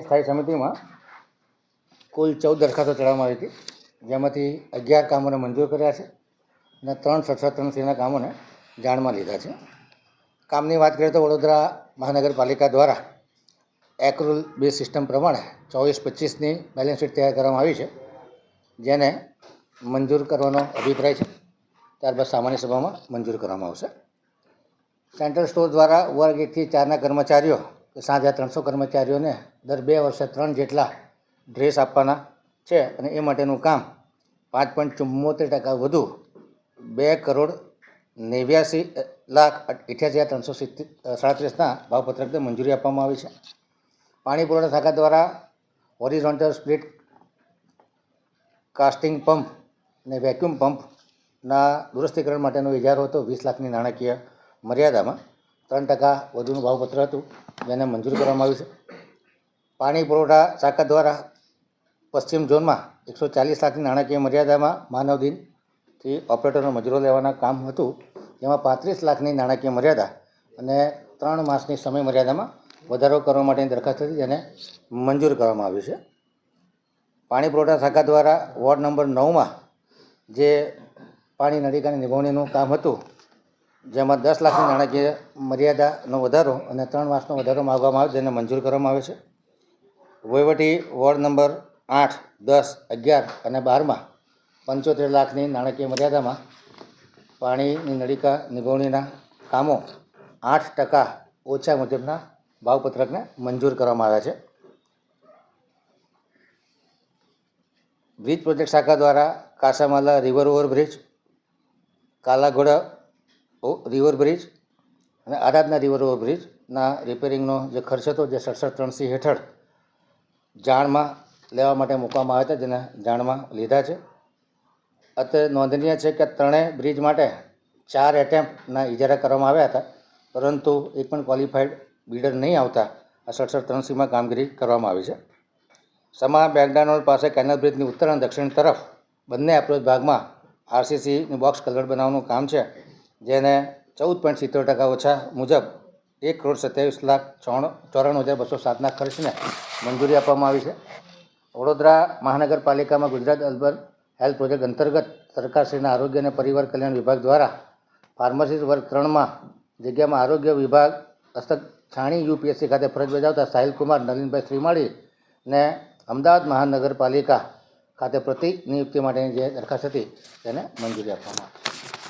સ્થાયી સમિતિમાં કુલ ચૌદ દરખાસ્તો ચડાવવામાં આવી હતી. જેમાંથી અગિયાર કામોને મંજૂર કર્યા છે અને ત્રણ સશસ્ત્રસિંહના કામોને જાણમાં લીધા છે. કામની વાત કરીએ તો વડોદરા મહાનગરપાલિકા દ્વારા એક્રુલ બે સિસ્ટમ પ્રમાણે ચોવીસ પચીસની બેલેન્સ શીટ તૈયાર કરવામાં આવી છે, જેને મંજૂર કરવાનો અભિપ્રાય છે. ત્યારબાદ સામાન્ય સભામાં મંજૂર કરવામાં આવશે. સેન્ટ્રલ સ્ટોર દ્વારા વર્ગ એકથી ચારના કર્મચારીઓ સાત સાંજે ત્રણસો કર્મચારીઓને દર બે વર્ષે ત્રણ જેટલા ડ્રેસ આપવાના છે અને એ માટેનું કામ પાંચ પોઈન્ટ ચુમ્મોતેર ટકા વધુ બે કરોડ નેવ્યાસી લાખ અઠ્યાસી હજાર ત્રણસો સિત્તેર સાડત્રીસના ભાવપત્રકને મંજૂરી આપવામાં આવી છે. પાણી પુરવઠા શાખા દ્વારા હોરિઝોન્ટલ સ્પ્લિટ કાસ્ટિંગ પંપ અને વેક્યુમ પંપના દુરસ્તીકરણ માટેનો ઇજારો હતો. વીસ લાખની નાણાકીય મર્યાદામાં ત્રણ ટકા વધુનું ભાવપત્ર હતું. જેને મંજૂર કરવામાં આવ્યું છે. પાણી પુરવઠા શાખા દ્વારા પશ્ચિમ ઝોનમાં એકસો ચાલીસ લાખની નાણાકીય મર્યાદામાં માનવ દિનથી ઓપરેટરનો મજૂરો લેવાના કામ હતું. જેમાં પાંત્રીસ લાખની નાણાકીય મર્યાદા અને ત્રણ માસની સમય મર્યાદામાં વધારો કરવા માટેની દરખાસ્ત હતી જેને મંજૂર કરવામાં આવ્યું છે. પાણી પુરવઠા શાખા દ્વારા વોર્ડ નંબર નવમાં જે પાણી નળિકાની નિભાવણીનું કામ હતું, જેમાં દસ લાખની નાણાકીય મર્યાદાનો વધારો અને ત્રણ માસનો વધારો માગવામાં આવે જેને મંજૂર કરવામાં આવે છે. વહીવટી વોર્ડ નંબર આઠ, દસ, અગિયાર અને બારમાં પંચોતેર લાખની નાણાકીય મર્યાદામાં પાણીની નળિકા નિભાવણીના કામો આઠ ટકા ઓછા મુજબના ભાવપત્રકને મંજૂર કરવામાં આવ્યા છે. બ્રિજ પ્રોજેક્ટ શાખા દ્વારા Kasamala river overbridge, Kalaghoda river bridge અને આરાધના રિવર ઓવરબ્રિજના રિપેરિંગનો જે ખર્ચ હતો જે સડસઠ ત્રણસી હેઠળ જાણમાં લેવા માટે મૂકવામાં આવ્યા હતા, જેને જાણમાં લીધા છે. અત્યારે નોંધનીય છે કે ત્રણેય બ્રિજ માટે ચાર એટેમ્પના ઇજારા કરવામાં આવ્યા હતા, પરંતુ એક પણ ક્વોલિફાઈડ બિલ્ડર નહીં આવતા આ સડસઠ ત્રણ સીમાં કામગીરી કરવામાં આવી છે. સમા બેગડાનોલ પાસે કેનલ બ્રિજની ઉત્તર અને દક્ષિણ તરફ બંને એપ્રોચ ભાગમાં આરસીસીની બોક્સ કલર બનાવવાનું કામ છે, જેને ચૌદ પોઈન્ટ સિત્તેર ટકા ઓછા મુજબ એક કરોડ સત્યાવીસ લાખ ચોરાણું હજાર બસો સાતના ખર્ચને મંજૂરી આપવામાં આવી છે. વડોદરા મહાનગરપાલિકામાં ગુજરાત અલબર હેલ્થ પ્રોજેક્ટ અંતર્ગત સરકારશ્રીના આરોગ્ય અને પરિવાર કલ્યાણ વિભાગ દ્વારા ફાર્મસી વર્ગ ત્રણમાં જગ્યામાં આરોગ્ય વિભાગ, હસ્તક છાણી યુપીએસસી ખાતે ફરજ બજાવતા સાહિલકુમાર, નલિનભાઈ શ્રીમાળીને અમદાવાદ મહાનગરપાલિકા ખાતે પ્રતિનિયુક્તિ માટેની જે દરખાસ્ત હતી તેને મંજૂરી આપવામાં આવી.